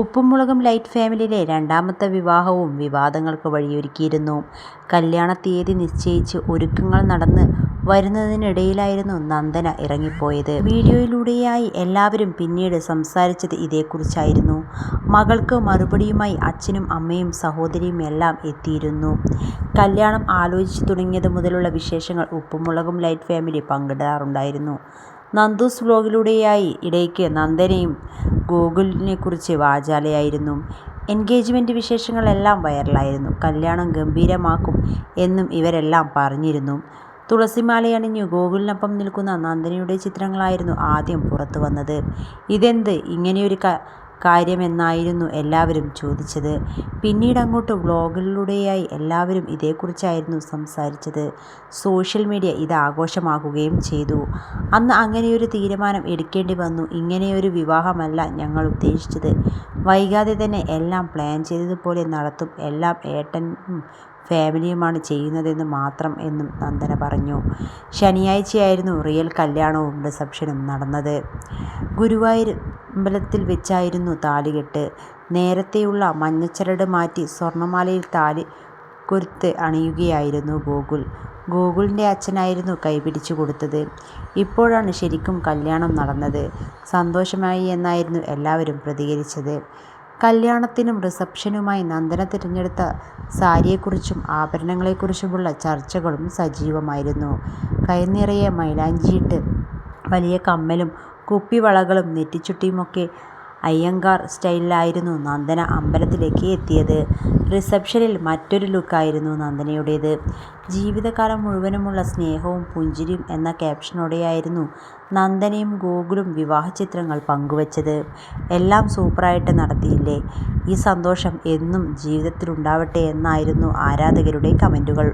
ഉപ്പും ലൈറ്റ് ഫാമിലിയിലെ രണ്ടാമത്തെ വിവാഹവും വിവാദങ്ങൾക്ക് വഴിയൊരുക്കിയിരുന്നു. കല്യാണ തീയതി നിശ്ചയിച്ച് ഒരുക്കങ്ങൾ നടന്ന് വരുന്നതിനിടയിലായിരുന്നു നന്ദന ഇറങ്ങിപ്പോയത്. വീഡിയോയിലൂടെയായി എല്ലാവരും പിന്നീട് സംസാരിച്ചത് ഇതേക്കുറിച്ചായിരുന്നു. മകൾക്ക് മറുപടിയുമായി അച്ഛനും അമ്മയും സഹോദരിയും എല്ലാം എത്തിയിരുന്നു. കല്യാണം ആലോചിച്ചു തുടങ്ങിയത് മുതലുള്ള വിശേഷങ്ങൾ ഉപ്പും ലൈറ്റ് ഫാമിലി പങ്കിടാറുണ്ടായിരുന്നു. നന്ദൂസ് വ്ലോഗിലൂടെയായി ഇടയ്ക്ക് നന്ദനയും ഗോകുലിനെക്കുറിച്ച് വാചാലയായിരുന്നു. എൻഗേജ്മെന്റ് വിശേഷങ്ങളെല്ലാം വൈറലായിരുന്നു. കല്യാണം ഗംഭീരമാക്കും എന്നും ഇവരെല്ലാം പറഞ്ഞിരുന്നു. തുളസിമാലയണിഞ്ഞു ഗോകുലിനൊപ്പം നിൽക്കുന്ന നന്ദനയുടെ ചിത്രങ്ങളായിരുന്നു ആദ്യം പുറത്തു വന്നത് ഇതെന്ത് ഇങ്ങനെയൊരു കാര്യമെന്നായിരുന്നു എല്ലാവരും ചോദിച്ചത്. പിന്നീടങ്ങോട്ട് വ്ളോഗിലൂടെയായി എല്ലാവരും ഇതേക്കുറിച്ചായിരുന്നു സംസാരിച്ചത്. സോഷ്യൽ മീഡിയ ഇത് ആഘോഷമാക്കുകയും ചെയ്തു. അന്ന് അങ്ങനെയൊരു തീരുമാനം എടുക്കേണ്ടി വന്നു. ഇങ്ങനെയൊരു വിവാഹമല്ല ഞങ്ങൾ ഉദ്ദേശിച്ചത് വൈകാതെ തന്നെ എല്ലാം പ്ലാൻ ചെയ്തതുപോലെ നടത്തും. എല്ലാം ഏട്ടനും ഫാമിലിയുമാണ് ചെയ്യുന്നതെന്ന് മാത്രം എന്നും നന്ദന പറഞ്ഞു. ശനിയാഴ്ചയായിരുന്നു റിയൽ കല്യാണവും റിസപ്ഷനും നടന്നത്. ഗുരുവായൂരമ്പലത്തിൽ വെച്ചായിരുന്നു താലികെട്ട്. നേരത്തെയുള്ള മഞ്ഞച്ചരട് മാറ്റി സ്വർണമാലയിൽ താലി കൊരുത്ത് അണിയുകയായിരുന്നു ഗോകുൽ. ഗോകുലിന്റെ അച്ഛനായിരുന്നു കൈപിടിച്ചു കൊടുത്തത്. ഇപ്പോഴാണ് ശരിക്കും കല്യാണം നടന്നത്. സന്തോഷമായി എന്നായിരുന്നു എല്ലാവരും പ്രതികരിച്ചത്. കല്യാണത്തിനും റിസപ്ഷനുമായി നന്ദന തിരഞ്ഞെടുത്ത സാരിയെക്കുറിച്ചും ആഭരണങ്ങളെക്കുറിച്ചുമുള്ള ചർച്ചകളും സജീവമായിരുന്നു. കൈനിറയെ മൈലാഞ്ചിയിട്ട് വലിയ കമ്മലും കുപ്പിവളകളും നെറ്റിച്ചുട്ടിയുമൊക്കെ അയ്യങ്കാർ സ്റ്റൈലിലായിരുന്നു നന്ദന അമ്പലത്തിലേക്ക് എത്തിയത്. റിസപ്ഷനിൽ മറ്റൊരു ലുക്കായിരുന്നു നന്ദനയുടേത്. ജീവിതകാലം മുഴുവനുമുള്ള സ്നേഹവും പുഞ്ചിരിയും എന്ന ക്യാപ്ഷനോടെയായിരുന്നു നന്ദനയും ഗോകുലും വിവാഹ ചിത്രങ്ങൾ പങ്കുവച്ചത്. എല്ലാം സൂപ്പറായിട്ട് നടത്തിയില്ലേ. ഈ സന്തോഷം എന്നും ജീവിതത്തിലുണ്ടാവട്ടെ എന്നായിരുന്നു ആരാധകരുടെ കമന്റുകൾ.